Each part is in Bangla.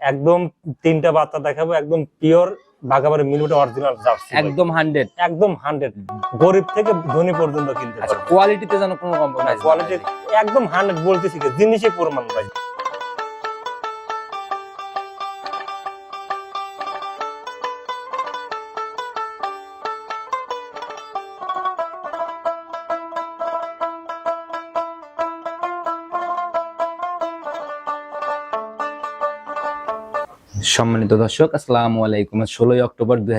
একদম তিনটা বাচ্চা দেখাবো একদম পিওর বাঘাবাড়ি মিলুটে অরিজিনাল জার্সি একদম হান্ড্রেড একদম হান্ড্রেড গরিব থেকে ধনী পর্যন্ত কিনতে আচ্ছা পারবে। কোয়ালিটিতে যেন কোনো কম্প্রোমাইজ কোয়ালিটি একদম হান্ড্রেড বলতেছি জিনিসে প্রমাণ ভাই। সম্মানিত দর্শক আসসালামু আলাইকুম। ষোলোই অক্টোবর দুই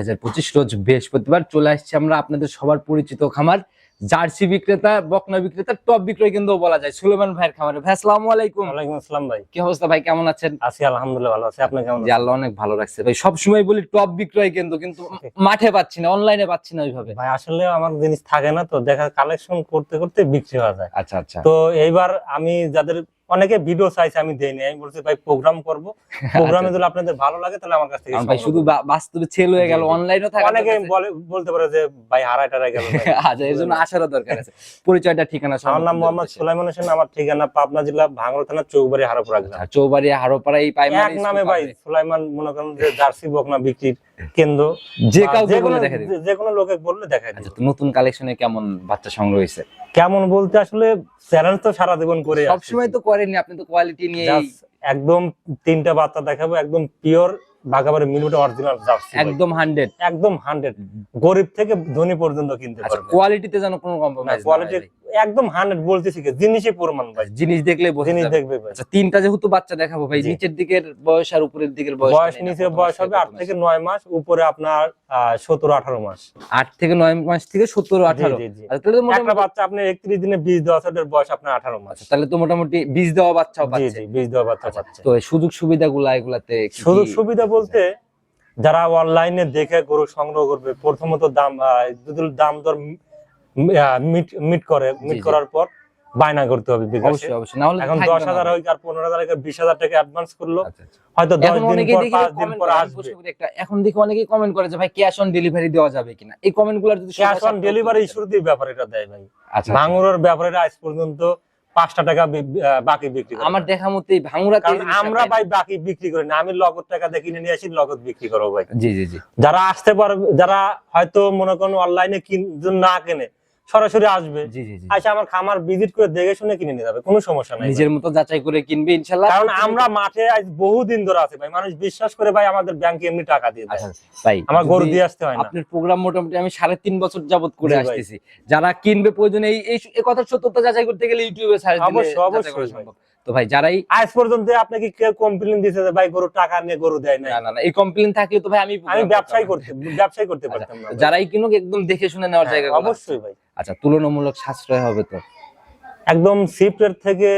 রোজ বৃহস্পতিবার চলে আসছি আমরা আপনাদের সবার পরিচিত খামার। জার্সি বিক্রেতা বকনা বিক্রেতা টপ বিক্রয় কিন্তু বলা যায় সুলেমান ভাইয়ের খামারে। ভাই আসসালামু আলাইকুম। ওয়ালাইকুম আসসালাম ভাই। কি অবস্থা ভাই কেমন আছেন? আছি আলহামদুলিল্লাহ ভালো আছি। আপনি কেমন আল্লাহ অনেক ভালো রাখছে। ভাই সবসময় বলি টপ বিক্রয় কিন্তু কিন্তু মাঠে পাচ্ছি না অনলাইনে পাচ্ছি না ওইভাবে। ভাই আসলে আমার জিনিস থাকে না তো দেখা কালেকশন করতে করতে বিক্রি হয়ে যায়। আচ্ছা আচ্ছা। তো এইবার আমি যাদের অনেকে ভিডিও চাইছে আমি দেইনি। আমি বলছি ভাই প্রোগ্রাম করব। প্রোগ্রামে যদি আপনাদের ভালো লাগে তাহলে আমার কাছ থেকে ভাই শুধু বাস্তবে ছেল হয়ে গেল। অনলাইনও থাকে অনেকে বলে বলতে পারে যে ভাই হারাই টারাই গেল। আচ্ছা এর জন্য আসারও দরকার আছে। পরিচয়টা ঠিকানা আমার নাম মোহাম্মদ সুলাইমান হোসেন আমার ঠিকানা পাবনা জেলা ভাঙড় থানা চৌবাড়ি হারাপুরা গ্রাম। আচ্ছা, চৌবাড়িয়া হারোপাড়া এই পাইমারি এক নামে ভাই সুলাইমান মনে করেন যে জার্সি বকনা বিক্রির কেন্দ্র যে কাউকে যে- কোনো লোকে বললে আচ্ছা নতুন কালেকশনে কেমন বাচ্চা সংগ্রহ হয়েছে? কেমন বলতে আসলে চ্যালেঞ্জ তো সারা জীবন করে সব সময় তো করেননি আপনি তো কোয়ালিটি নিয়ে একদম তিনটা বাচ্চা দেখাবো একদম পিওর বাঘাবাড়ি অরিজিনাল জার্সি একদম হান্ড্রেড একদম হান্ড্রেড গরিব থেকে ধনী পর্যন্ত কিনতে আচ্ছা পারবে। কোয়ালিটিতে যেন কোনো কম্প্রোমাইজ কোয়ালিটি একদম হান্ড্রেড বলতেছি কি জিনিসই প্রমাণ ভাই। জিনিস দেখলে জিনিস দেখবে ভাই। আচ্ছা তিনটা যেহেতু বাচ্চা দেখাবো ভাই নিচের দিকের বয়স আর উপরের দিকের বয়স বয়স নিচে বয়স হবে আট থেকে নয় মাস উপরে আপনার সতেরো আঠারো মাস। আট থেকে নয় মাস থেকে সত্তর আঠারো। আচ্ছা, একটা বাচ্চা আপনার একত্রিশ দিনে বীজ দেওয়া বয়স আপনার আঠারো মাস। তাহলে তো মোটামুটি বীজ দেওয়া বাচ্চাও জি পাচ্ছে। বীজ দেওয়া বাচ্চা আচ্ছা, পাচ্ছে। তো সুযোগ সুবিধা গুলা এগুলাতে সুযোগ সুবিধা বলতে যারা অনলাইনে দেখে গরু সংগ্রহ করবে প্রথমত দাম আহ, যদি দাম দর মিট মিট করে মিট করার পর বায়না করতে হবে অবশ্যই অবশ্যই। না হলে এখন। আর টাকা অ্যাডভান্স করল। আচ্ছা, আচ্ছা। হয়তো দশ এখন দিন পর দেখি দিন পর আসবে। একটা, এখন দেখি অনেকেই কমেন্ট করে যে ভাই ক্যাশ অন ডেলিভারি দেওয়া যাবে কিনা? এই কমেন্ট যদি ক্যাশ অন ডেলিভারি উত্তর দিতেন। শুরুতেই দেয় ভাই। আচ্ছা ভাঙুরের আজ পর্যন্ত পাঁচটা টাকা বাকি বিক্রি আমার দেখা মতে ভাঙুরাতে আমরা ভাই বাকি বিক্রি করি না। আমি লগত টাকা দিয়ে কিনে নিয়ে আসি লগত বিক্রি করব ভাই। জি জি জি। যারা আসতে পারবে যারা হয়তো মনে করেন অনলাইনে না কেনে সরাসরি আসবে। জি আচ্ছা আমার খামার ভিজিট করে দেখে শুনে কিনে নিয়ে যাবে কোনো সমস্যা নাই নিজের মতো যাচাই করে কিনবে ইনশাল্লাহ। কারণ আমরা মাঠে আজ বহুদিন ধরে আছি ভাই মানুষ বিশ্বাস করে ভাই আমাদের ব্যাংকে এমনি টাকা দিয়ে দেয়। আচ্ছা ভাই আমার গরু দিয়ে আসতে হয় না। আপনার প্রোগ্রাম মোটামুটি আমি সাড়ে তিন বছর যাবত করে আসতেছি। যারা কিনবে প্রয়োজনে এই এই- কথা সত্যতা যাচাই করতে গেলে ইউটিউবে সার্চ দিলে অবশ্যই, অবশ্যই সম্ভব। তো ভাই যারাই আজ পর্যন্ত আপনাকে কেউ কমপ্লেন দিয়েছে যে ভাই গরু টাকা নিয়ে গরু দেয় না না না এই কমপ্লেন থাকলে তো ভাই আমি আমি ব্যবসায় করতে ব্যবসায় করতে আচ্ছা, পারতাম না যারাই কিনুক একদম দেখে শুনে নেওয়ার হ্যাঁ, জায়গা অবশ্যই ভাই। আচ্ছা তুলনামূলক সাশ্রয় হবে তো? একদম শিফটের থেকে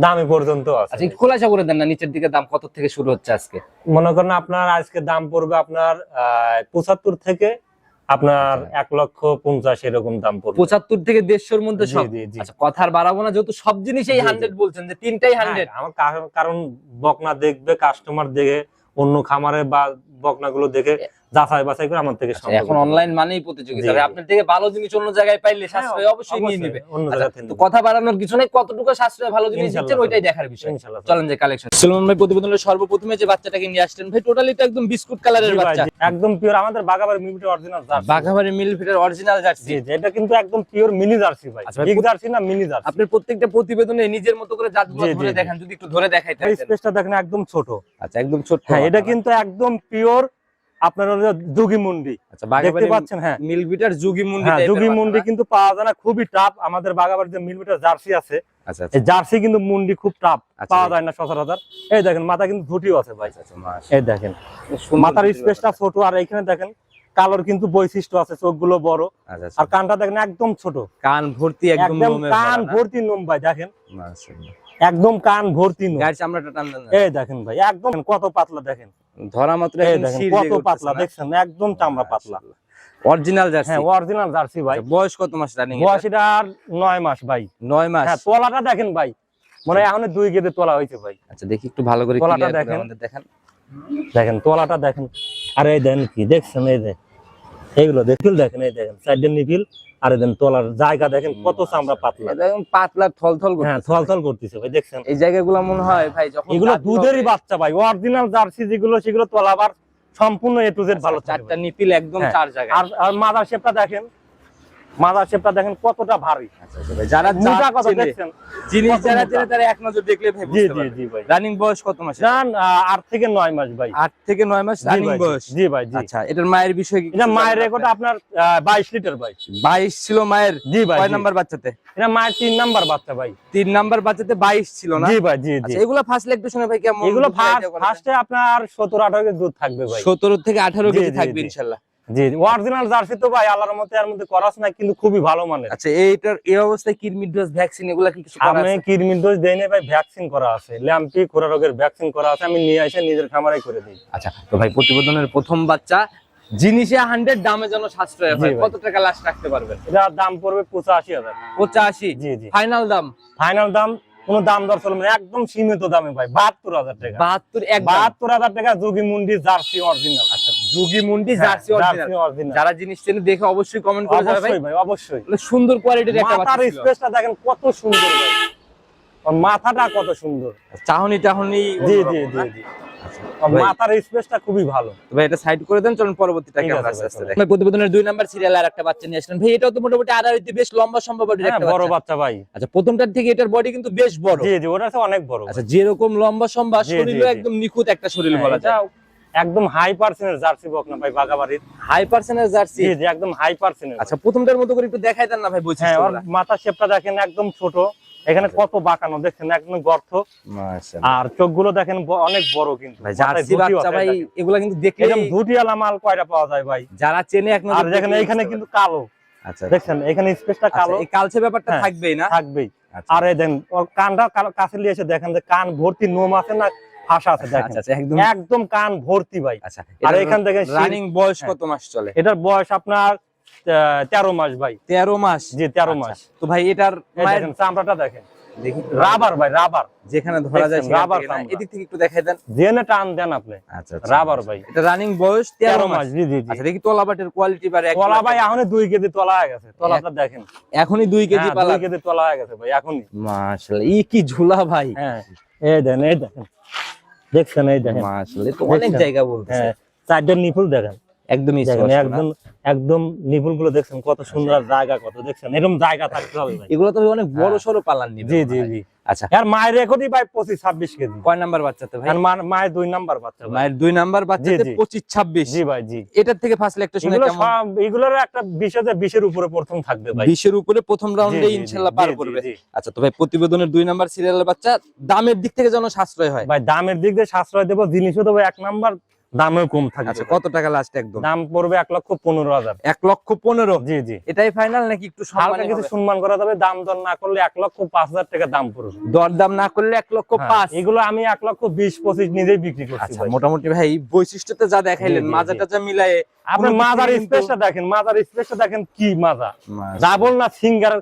দামি পর্যন্ত আছে। আচ্ছা খোলাসা করে দেন না নিচের দিকে দাম কত থেকে শুরু হচ্ছে আজকে? মনে করেন আপনার আজকে দাম পড়বে আপনার পঁচাত্তর থেকে আপনার আচ্ছা। এক লক্ষ পঞ্চাশ এরকম দাম পড়বে পঁচাত্তর থেকে দেড়শোর মধ্যে। আচ্ছা কথার বাড়াবো না যেহেতু সব জিনিসই। হান্ড্রেড বলছেন যে তিনটাই হান্ড্রেড হ্যাঁ, আমার কারণ- কারণ বকনা দেখবে কাস্টমার দেখে অন্য খামারে বা বকনা গুলো দেখে যাচাই বাছাই করে আমার থেকে আচ্ছা, এখন অনলাইন মানেই প্রতিযোগিতা। আপনার থেকে ভালো জিনিস অন্য জায়গায় পাইলে সাশ্রয় হ্যাঁ, অবশ্যই নিয়ে নিবে। অন্য আচ্ছা, জায়গা কথা বাড়ানোর কিছু নেই কতটুকু সাশ্রয় ভালো জিনিস দিচ্ছেন ওইটাই দেখার বিষয়। চলেন যে কালেকশন সুলমান ভাই প্রতিবেদনের সর্বপ্রথমে যে বাচ্চাটাকে নিয়ে আসলেন ভাই টোটালি তো একদম বিস্কুট কালারের বাচ্চা। একদম পিওর আমাদের বাগাবার মিমিটি অরিজিনাল জার্সি বাঘাবাড়ি মিল ফিটের অরিজিনাল জার্সি এটা কিন্তু একদম পিওর মিনি জার্সি ভাই আচ্ছা বিগ জার্সি না মিনি জার্সি আপনার প্রত্যেকটা প্রতিবেদনে নিজের মতো করে জাতগুলো জি, জি, ধরে জি। যদি একটু ধরে দেখাইতে এই স্পেসটা দেখেন একদম ছোট। আচ্ছা একদম ছোট। হ্যাঁ এটা কিন্তু একদম পিওর আপনার হলো দুগি আচ্ছা দেখতে পাচ্ছেন হ্যাঁ। হ্যাঁ? কিন্তু পাওয়া যায় না খুবই টাফ আমাদের বাগাবার যে মিলমিটার জার্সি আছে আচ্ছা জার্সি কিন্তু মুন্ডি খুব টাফ আচ্ছা পাওয়া যায় না সচরাচর। এই দেখেন মাথা কিন্তু আছে ভাই। আচ্ছা এই দেখেন মাথার স্পেসটা ছোট আর এখানে দেখেন কালোর কিন্তু বৈশিষ্ট্য আছে চোখগুলো বড়। আচ্ছা আচ্ছা। আর কানটা দেখেন একদম ছোট। কান ভর্তি একদম কান ভর্তি নোম ভাই দেখেন। একদম কান ভর্তি নোম। চামড়াটা টান এই দেখেন ভাই একদম কত পাতলা দেখেন। ধরা মাত্র দেখেন কত পাতলা দেখছেন? একদম চামড়া পাতলা। Original jersey? হ্যাঁ অরিজিনাল জার্সি ভাই। আচ্ছা, বয়স কত মাস রানিং বয়স এটা আর নয় মাস ভাই। নয় মাস? হ্যাঁ তোলাটা দেখেন ভাই। মনে হয় এখন দুই গেদে তোলা হয়েছে ভাই। আচ্ছা দেখি একটু ভালো করে। আমাদের দেখান। দেখেন তোলাটা দেখেন। আর এই দেখেন কি দেখছেন এই যে? এইগুলো দেখুন দেখেন এই দেখেন সাইডের নিপিল আর দেন তোলার জায়গা দেখেন কত চামড়া পাতলা। একদম পাতলা থল থল হ্যাঁ থল থল করতেছে ভাই দেখছেন? এই জায়গাগুলো মনে হয় ভাই যখন এগুলো দুধেরই বাচ্চা ভাই অরিজিনাল জার্সি যেগুলো সেগুলো তোলাবার সম্পূর্ণ এ টু জেড ভালো চারটা নিপিল একদম হ্যাঁ। চার জায়গায়। আর আর মাদার শেপটা দেখেন মাদার শেপটা দেখেন কতটা ভারী। আচ্ছা, আচ্ছা যারা মোটা চেনে, দেখছেন। জিনিস যারা। চেনে তারা এক নজর দেখলে ভাই জি জি জি ভাই। রানিং বয়স কত মাসে জান আহ, আট থেকে নয় মাস ভাই। আট থেকে নয় মাস রানিং বয়স। জি ভাই জি। আচ্ছা এটার মায়ের বিষয় কি এটা মায়ের রেকর্ড আপনার বাইশ লিটার ভাই। বাইশ ছিল মায়ের জি ভাই কয় নাম্বার বাচ্চাতে? এটা মায়ের তিন নাম্বার বাচ্চা ভাই। তিন নাম্বার বাচ্চাতে বাইশ ছিল না? জি ভাই জি জি। আচ্ছা এগুলো ফার্স্ট ল্যাকটেশনে ভাই কেমন এগুলো idea ফার্স্টে আপনার সতেরো আঠারো কেজি দুধ থাকবে ভাই। সতেরো থেকে আঠারো জি, কেজি থাকবে জি। জি অরিজিনাল জার্সি তো ভাই আল্লাহর মতে এর মধ্যে করাস না কিন্তু খুবই ভালো মানের। আচ্ছা এইটার এই অবস্থায় ডোজ ভ্যাকসিন এগুলা কি কিছু করা আমি আছে? কিডনি ডোজ দেই না ভাই ভ্যাকসিন করা আছে। ল্যাম্পি খোরা রোগের ভ্যাকসিন করা আছে আমি নিয়ে এসে নিজের খামারে করে দিই। আচ্ছা তো ভাই প্রতিবেদনের প্রথম বাচ্চা জিনিসে হান্ড্রেড দামে যেন সাশ্রয় হয় ভাই। কত টাকা লাস্ট রাখতে পারবেন? এটার দাম পড়বে পঁচাশি হাজার। পঁচাশি? জি জি। ফাইনাল দাম? ফাইনাল দাম কোনো দাম দর চলবে না একদম সীমিত দামে ভাই বাহাত্তর হাজার টাকা। বাহাত্তর বাহাত্তর হাজার টাকা যোগী মুন্ডি জার্সি অরিজিনাল আচ্ছা যুগি মুন্ডি জার্সি অরিজিনাল অরিজিনাল যারা জিনিস দেখে অবশ্যই কমেন্ট করে যাবে ভাই। ভাই অবশ্যই। সুন্দর কোয়ালিটির একটা মাথার স্পেসটা দেখেন কত সুন্দর ভাই। মাথাটা কত সুন্দর। চাহনি টাহনি জি জি জি জি। ওর ভাই, মাথার স্পেসটা খুবই ভালো। ভাই এটা সাইড করে দেন চলুন পরবর্তীটা ঠিক আস্তে আস্তে দেখেন। প্রতিবেদনের দুই নাম্বার সিরিয়াল আর একটা বাচ্চা নিয়ে আসলেন। ভাই এটাও তো মোটামুটি আড়াইতে বেশ লম্বা সম্ভব বডির হ্যাঁ একটা বড় বাচ্চা। ভাই। আচ্ছা প্রথমটার থেকে এটার বডি কিন্তু বেশ বড়। জি জি ওটা অনেক বড় আচ্ছা যেরকম লম্বা জি, শরীরও একদম নিখুঁত একটা শরীর হ্যাঁ, বলা যায়। একদম হাই পার্সেন্টের জার্সি বক না ভাই বাগাবাড়ির। হাই পার্সেন্টের জার্সি জি একদম হাই পার্সেন্টের আচ্ছা প্রথমটার মতো করে একটু দেখাই দেন না ভাই হ্যাঁ ওর মাথা শেপটা দেখেন একদম ছোট। এখানে কত বাঁকানো দেখছেন একদম গর্ত। আর চোখগুলো দেখেন অনেক বড় কিন্তু। ভাই জার্সি বাচ্চা ভাই দেখেন। এগুলা কিন্তু দেখলে এরকম ধুটিয়ালা মাল কয়টা পাওয়া যায় ভাই? যারা চেনে এক আর দেখেন এখানে কিন্তু কালো। আচ্ছা। দেখছেন এখানে স্পেসটা আচ্ছা, কালো। এই কালচে ব্যাপারটা হ্যাঁ। থাকবেই না? থাকবেই। আচ্ছা। আর এই দেন কানটা কাছে নিয়ে এসে দেখেন যে কান ভর্তি নোম আছে না? ফাঁসা আছে দেখেন। আচ্ছা আচ্ছা একদম একদম কান ভর্তি ভাই। আচ্ছা আর এখান থেকে রানিং বয়স। কত মাস চলে? এটার বয়স আপনার তেরো মাস ভাই। তেরো মাস? জি তেরো আচ্ছা, মাস। তো ভাই এটার চামড়াটা দেখেন। রাবার ভাই রাবার। যেখানে ধরা যায় রাবার থেকে না? চামড়া। এদিক থেকে একটু দেখাই দেন। জেনে টান দেন আপনি। আচ্ছা রাবার ভাই। এটা রানিং বয়স তেরো তেরো মাস। মাস জি আচ্ছা দেখি তলাবাটের কোয়ালিটি বারে তলা ভাই এখনই দুই কেজি তলা হয়ে গেছে। তলাটা দেখেন। এখনই দুই কেজি হ্যাঁ, পালা কেজি তলা হয়ে গেছে ভাই এখনই। মাশাআল্লাহ ই কি ঝুলা ভাই। হ্যাঁ এই দেন এই দেখেন দেখছেন এই দেখেন। মাশাআল্লাহ তো অনেক জায়গা বলতেছে। চারজন নিপুল দেখেন। একদমই একদম একদম নিপুলগুলো দেখছেন কত সুন্দর জায়গা কত দেখছেন এরকম জায়গা থাকতে হবে এগুলো তো অনেক বড় হ্যাঁ। সরো পালান জি জি জি। আচ্ছা। আর মায়ের রেকর্ডই ভাই পঁচিশ ছাব্বিশ কেজি। কয় নাম্বার বাচ্চাতে ভাই? মায়ের দুই নাম্বার বাচ্চা মায়ের দুই নাম্বার বাচ্চাতে পঁচিশ ছাব্বিশ। জি ভাই জি। এটার থেকে ফার্স্ট এগুলোর একটা বিশের উপরে প্রথম থাকবে ভাই। বিশের উপরে প্রথম রাউন্ডে ইনশাল্লাহ পার করবে। আচ্ছা তো ভাই প্রতিবেদনের দুই নাম্বার সিরিয়ালের বাচ্চা দামের দিক থেকে যেন সাশ্রয় হয়। ভাই দামের দিক দিয়ে সাশ্রয় দেবো জিনিসও দেবো এক নাম্বার দামেও কম থাকবে আচ্ছা কত টাকা লাস্ট একদম? দাম পড়বে এক লক্ষ পনেরো হাজার। এক লক্ষ পনেরো? জি জি। এটাই ফাইনাল নাকি একটু হালকা কিছু সম্মান করা যাবে দাম দর না করলে এক লক্ষ পাঁচ হাজার টাকা দাম পড়বে। দরদাম না করলে এক লক্ষ হ্যাঁ, পাঁচ। এগুলো আমি এক লক্ষ বিশ পঁচিশ নিজেই বিক্রি করছি আচ্ছা মোটামুটি ভাই বৈশিষ্ট্যতে যা দেখাইলেন জি, জি, মাজা জি। টাজা মিলায়ে আপনি মাজার স্পেসটা দেখেন মাজার স্পেসটা দেখেন কি মাজা। যা বল না সিঙ্গার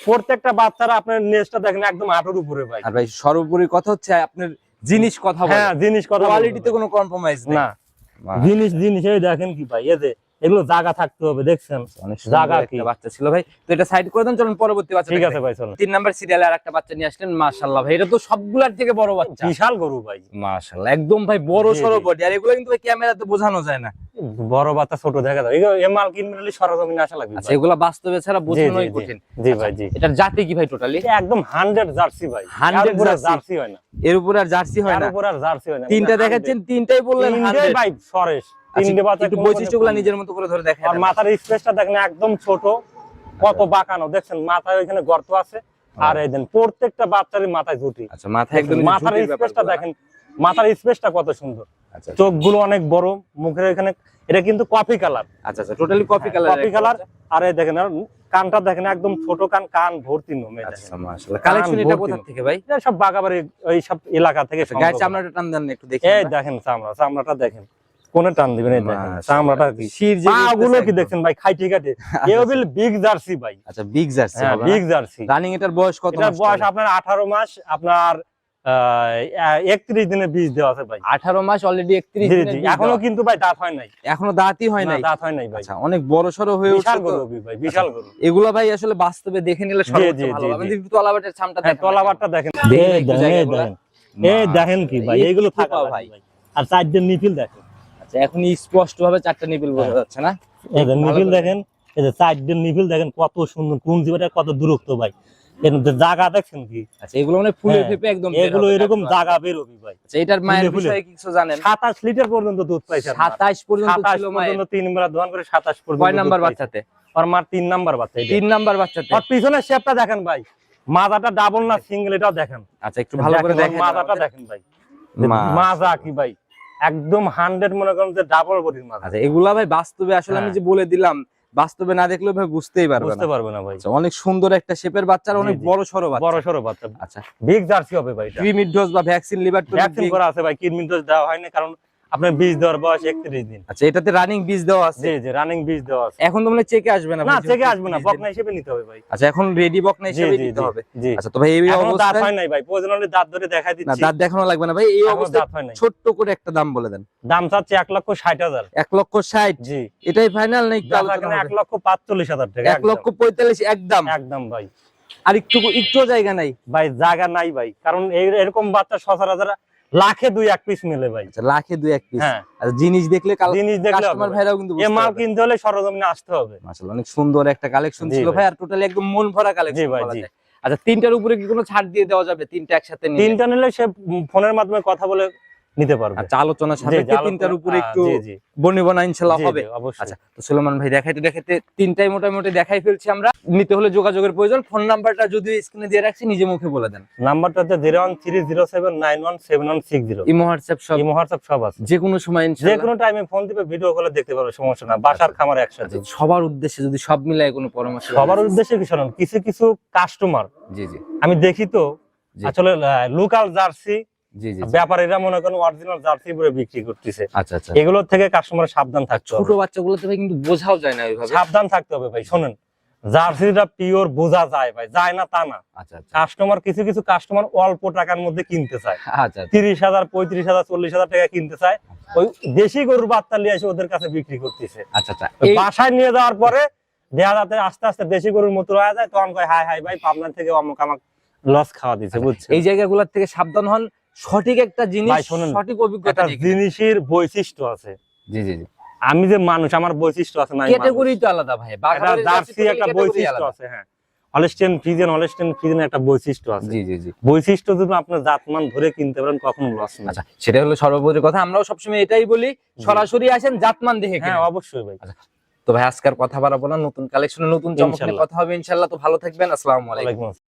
প্রত্যেকটা বাচ্চারা আপনার নেসটা দেখেন একদম আটোর উপরে ভাই। আর ভাই সর্বোপরি কথা হচ্ছে আপনার জিনিস কথা বলে। হ্যাঁ জিনিস কথা কোয়ালিটিতে কোনো কম্প্রোমাইজ না। জিনিস জিনিস এই দেখেন কি ভাই এতে এগুলো জায়গা থাকতে হবে দেখছেন? কি? বাচ্চা ছিল ভাই। তো এটা সাইড করে দেন চলুন পরবর্তী বাচ্চা ঠিক আছে ভাই চলুন। তিন নাম্বার সিরিয়ালে আর একটা বাচ্চা নিয়ে আসলেন মাশাআল্লাহ ভাই। এটা তো সবগুলার থেকে বড় বাচ্চা। বিশাল গরু ভাই। মাশাআল্লাহ একদম ভাই বড় সরো বডি আর এগুলো কিন্তু ক্যামেরাতে বোঝানো যায় না। বড় বাচ্চা ছোট দেখা যায়। এগুলো এ মাল কিনবে নিলে সরজমিনে আসা লাগবে আচ্ছা। এগুলা বাস্তবে ছাড়া বোঝানোই। কঠিন। জি ভাই জি। এটার জাতি কি ভাই টোটালি এটা একদম হান্ড্রেড জার্সি ভাই। 100 এর উপরে জার্সি। হয় না। এর উপর আর জার্সি হয় না? এর উপরে আর জার্সি হয় না। তিনটা দেখাচ্ছেন তিনটাই বললেন 100 100 ভাই সরেশ আচ্ছা, তিনটে বাচ্চা একটু বৈশিষ্ট্যগুলো নিজের মতো করে ধরে দেখেন। আর মাথার স্পেসটা দেখেন একদম ছোট কত বাঁকানো। দেখছেন মাথায় ওইখানে গর্ত আছে। আর এই দেন প্রত্যেকটা বাচ্চারই মাথায় ঝুটি। আচ্ছা মাথা একদম মাথার স্পেসটা দেখেন মাথার স্পেসটা কত সুন্দর। আচ্ছা চোখগুলো অনেক বড় মুখের এখানে এটা কিন্তু কফি কালার আচ্ছা আচ্ছা totally copy colour coffee colour আর এই দেখেন কানটা দেখেন একদম ছোট কান কান ভর্তি নোমে আচ্ছা মাশাআল্লাহ। কালেকশন এটা কোথা থেকে ভাই? এটা সব বাগাবাড়ি ওই সব এলাকা থেকে আচ্ছা, গায়ে চামড়াটা টান দেন একটু দেখি এই দেখেন চামড়া চামড়াটা দেখেন। কোনে টান দিবেন এই দেখেন চামড়াটা কি শির যে কি ভাই? খাইটি খাইটি এ বিগ জার্সি ভাই। আচ্ছা big jersey big jersey running এটার বয়স কত এটার মাস বয়স আপনার 18 মাস আপনার একত্রিশ দিনের বীজ দেওয়া আছে ভাই। আঠারো মাস অলরেডি একত্রিশ জি জি এখনও কিন্তু ভাই দাঁত হয় নাই। এখনও দাঁতই হয় নাই? দাঁত হয় নাই ভাই। আচ্ছা অনেক বড় সড়ো হয়ে বিশাল গরু ভাই বিশাল গরু। এগুলো ভাই আসলে বাস্তবে দেখে নিলে সর্বোচ্চ ভালো হবে। জি। তলাবাটের ছামটা হ্যাঁ দেখেন। দেখেন। এই দেখেন, কি ভাই এগুলো থাকা ভাই। ভাই? আর চারজন নিপিল দেখেন। আচ্ছা এখন স্পষ্ট ভাবে চারটা নিপিল বোঝা হ্যাঁ। যাচ্ছে না? এই যে নিপিল দেখেন। এই যে চারজন নিপিল দেখেন কত সুন্দর কোন জীবনটা কত দূরত্ব ভাই। এর জায়গা দেখছেন কি? আচ্ছা এগুলো মানে ফুলে হ্যাঁ, ফেপে একদম এগুলো এরকম জায়গা বেরোবি ভাই। আচ্ছা এটার মায়ের ফুলে। ফুলে। বিষয়ে কিছু জানেন? সাতাশ লিটার পর্যন্ত দুধ পাইছে আর মার। সাতাশ পর্যন্ত ছিল মায়ের। পর্যন্ত তিন বেলা দোকান করে সাতাশ পর্যন্ত কয় নাম্বার বাচ্চাতে? আর মার তিন নাম্বার বাচ্চা তিন নাম্বার বাচ্চাতে? আর পিছনের শেপটা দেখেন ভাই। মাজাটা ডাবল না সিঙ্গেল এটাও দেখেন। আচ্ছা একটু ভালো করে দেখেন, মাজাটা দেখেন ভাই। মাজা কি ভাই? একদম হান্ড্রেড মনে করেন যে ডাবল বডির মাছ আচ্ছা এগুলা ভাই বাস্তবে আসলে আমি হ্যাঁ। যে বলে দিলাম বাস্তবে না দেখলেও ভাই বুঝতেই পারবে বুঝতে পারবে না ভাই। আচ্ছা, অনেক সুন্দর একটা শেপের বাচ্চা আর অনেক বড় সরো বাচ্চা। বড় সরো বাচ্চা। আচ্ছা। বিগ জার্সি হবে ভাই এটা। মিড ডোজ বা ভ্যাকসিন লিভার ভ্যাকসিন করা আছে ভাই ক্রিমিড ডোজ দেওয়া হয়নি কারণ আপনার বীজ দেওয়ার বয়স একত্রিশ দিন। আচ্ছা এটাতে রানিং বীজ দেওয়া আছে? জি জি রানিং বীজ দেওয়া আছে। এখন তো মানে চেকে আসবে না না ভাই, আসবে না বকনা হিসেবে নিতে হবে ভাই। আচ্ছা এখন রেডি বকনা হিসেবে জি, হবে। জি। আচ্ছা তো ভাই এই এখনও দাঁত হয় নাই ভাই দাঁত ধরে দেখাই না দাঁত দেখানো লাগবে না ভাই এই অবস্থায় করে একটা দাম বলে দেন। দাম চাচ্ছে এক লক্ষ ষাট হাজার। এক লক্ষ ষাট? জি। এটাই ফাইনাল না একটু দাম আলোচনা এখানে এক লক্ষ পাঁচচল্লিশ হাজার টাকা এক লক্ষ পঁয়তাল্লিশ একদম। একদম ভাই। আর একটু একটু জায়গা নাই। ভাই জায়গা নাই ভাই কারণ এই- এরকম বাচ্চা সচরাচর লাখে দুই এক পিস মেলে ভাই। আচ্ছা লাখে দুই এক পিস হ্যাঁ। জিনিস দেখলে জিনিস দেখলে কাস্টমার ভাই। ভাইরাও কিন্তু এ মাল কিনতে হলে সরজমিনে আসতে হবে। মাশাআল্লাহ অনেক সুন্দর একটা কালেকশন ছিল ভাই। আর টোটালি একদম মন ভরা কালেকশন ভাই, জি। আচ্ছা তিনটার উপরে কি কোনো ছাড় দিয়ে দেওয়া যাবে? তিনটা একসাথে নিলে? তিনটা নিলে সে ফোনের মাধ্যমে কথা বলে নিতে পারবে। আচ্ছা আলোচনা সাপেক্ষে তিনটার উপরে একটু বনিবনা ইনশাআল্লাহ হবে। আচ্ছা তো সুলেমান ভাই দেখাইতে দেখাইতে তিনটাই মোটামুটি দেখাই ফেলছি আমরা। নিতে হলে যোগাযোগের প্রয়োজন। ফোন নাম্বারটা যদি স্ক্রিনে দিয়ে রাখছি নিজে মুখে বলে দেন। নাম্বারটা হচ্ছে zero one three zero seven nine one seven one six zero. Imo WhatsApp সব ইমো হোয়াটসঅ্যাপ সব আছে। যে কোনো সময় ইনশাআল্লাহ যে কোনো টাইমে ফোন দিবে ভিডিও কলে দেখতে পারবে সমস্যা না। বাসার খামার একসাথে। আচ্ছা, সবার উদ্দেশ্যে যদি সব মিলায় কোনো পরামর্শ সবার উদ্দেশ্যে কি শোনেন কিছু কিছু কাস্টমার জি জি। আমি দেখি তো। আসলে লোকাল জার্সি। ব্যাপারীরা মনে করেন অরিজিনাল জার্সি পরে বিক্রি করতেছে। আচ্ছা আচ্ছা। এগুলোর থেকে কাস্টমার সাবধান থাকতে ছোট বাচ্চাগুলোতে ভাই কিন্তু বোঝাও যায় না ওইভাবে সাবধান থাকতে হবে ভাই শোনেন। জার্সিটা পিওর বোঝা যায় ভাই যায় না তা না। আচ্ছা আচ্ছা। কাস্টমার কিছু কিছু কাস্টমার অল্প টাকার মধ্যে কিনতে চায়। আচ্ছা আচ্ছা। তিরিশ হাজার পঁয়ত্রিশ হাজার চল্লিশ হাজার টাকা কিনতে চায়। ওই দেশি গরুর বাচ্চা নিয়ে এসে ওদের কাছে বিক্রি করতেছে। আচ্ছা আচ্ছা। বাসায় নিয়ে যাওয়ার পরে দেখা যাতে আস্তে আস্তে দেশি গরুর মতো হয়ে যায়। তখন কয় হাই হাই ভাই পাবনার থেকে অমুক আমাক লস খাওয়া দিচ্ছে বুঝছে এই জায়গাগুলোর থেকে সাবধান হন। সঠিক একটা জিনিস সঠিক অভিজ্ঞতা। জিনিসের বৈশিষ্ট্য আছে। জি জি জি। আমি যে মানুষ আমার বৈশিষ্ট্য আছে না ক্যাটাগরি তো আলাদা ভাই বাঘাবাড়ির জার্সি একটা বৈশিষ্ট্য আছে হ্যাঁ। হলস্টেন ফ্রিজেন হলস্টেন ফ্রিজেন একটা বৈশিষ্ট্য আছে। জি জি জি। বৈশিষ্ট্য যদি আপনার জাতমান ধরে কিনতে পারেন কখনো লস নেই। আচ্ছা সেটা হলো সর্বোপরি কথা। আমরাও সবসময় এটাই বলি সরাসরি আসেন জাতমান দেখে হ্যাঁ অবশ্যই ভাই। তো ভাই আজকের কথা বাড়াবো না। নতুন কালেকশনে নতুন চমক নিয়ে কথা হবে ইনশাল্লাহ। তো ভালো থাকবেন। আসসালামু আলাইকুম। আসসালাম।